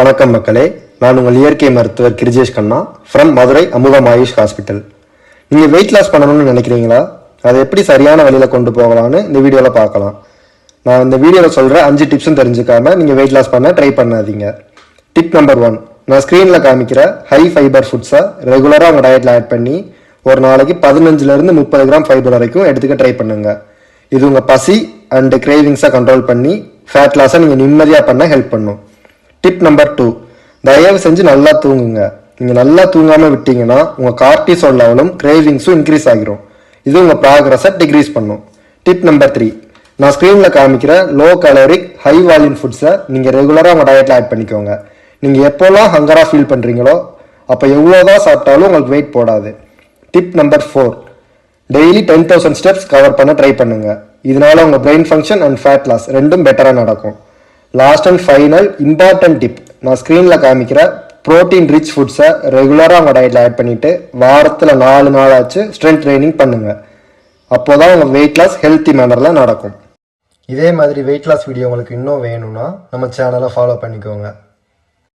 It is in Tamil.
வணக்கம் மக்களே. நான் உங்கள் இயற்கை மருத்துவர் கிரிஜேஷ் கண்ணா ஃப்ரம் மதுரை அமுதம் ஆயுஷ் ஹாஸ்பிட்டல் நீங்கள் வெயிட் லாஸ் பண்ணணும்னு நினைக்கிறீங்களா? அதை எப்படி சரியான வழியில் கொண்டு போகலான்னு இந்த வீடியோவில் பார்க்கலாம். நான் இந்த வீடியோவில் சொல்கிற அஞ்சு டிப்ஸும் தெரிஞ்சுக்காம நீங்கள் வெயிட் லாஸ் பண்ண ட்ரை பண்ணாதீங்க. டிப் நம்பர் ஒன் நான் ஸ்க்ரீனில் காமிக்கிற ஹை ஃபைபர் ஃபுட்ஸை ரெகுலராக உங்கள் டயட்டில் ஆட் பண்ணி ஒரு நாளைக்கு பதினஞ்சுலேருந்து முப்பது கிராம் ஃபைபர் வரைக்கும் எடுத்துக்க ட்ரை பண்ணுங்க. இது உங்கள் பசி அண்டு கிரேவிங்ஸை கண்ட்ரோல் பண்ணி ஃபேட் லாஸை நீங்கள் நிம்மதியாக பண்ண ஹெல்ப் பண்ணும். டிப் நம்பர் டூ தயவு செஞ்சு நல்லா தூங்குங்க. நீங்கள் நல்லா தூங்காமல் விட்டீங்கன்னா உங்கள் கார்டிசோல் லெவலும் கிரேவிங்ஸும் இன்க்ரீஸ் ஆகிரும். இது உங்கள் ப்ராக்ரஸை டிக்ரீஸ் பண்ணும். டிப் நம்பர் த்ரீ நான் ஸ்க்ரீனில் காமிக்கிற லோ கலோரிக் ஹை வால்யூம் ஃபுட்ஸை நீங்கள் ரெகுலராக உங்கள் டயட்டில் ஆட் பண்ணிக்கோங்க. நீங்கள் எப்போல்லாம் ஹங்கராக ஃபீல் பண்ணுறீங்களோ அப்போ எவ்வளோதான் சாப்பிட்டாலும் உங்களுக்கு வெயிட் போடாது. Tip number four daily ten thousand steps cover பண்ண ட்ரை பண்ணுங்கள் இதனால உங்கள் brain function and fat loss ரெண்டும் பெட்டராக நடக்கும். Last and final important tip நான் ஸ்க்ரீனில் காமிக்கிற ப்ரோட்டீன் ரிச் ஃபுட்ஸை ரெகுலராக உங்கள் டயட்டில் ஆட் பண்ணிவிட்டு வாரத்தில் நாலு நாளாச்சு ஸ்ட்ரென்த் ட்ரைனிங் பண்ணுங்கள் அப்போ தான் உங்கள் வெயிட் லாஸ் ஹெல்த்தி மேனரில் நடக்கும். இதே மாதிரி வெயிட் லாஸ் வீடியோ உங்களுக்கு இன்னும் வேணும்னா நம்ம சேனலை ஃபாலோ பண்ணிக்கோங்க.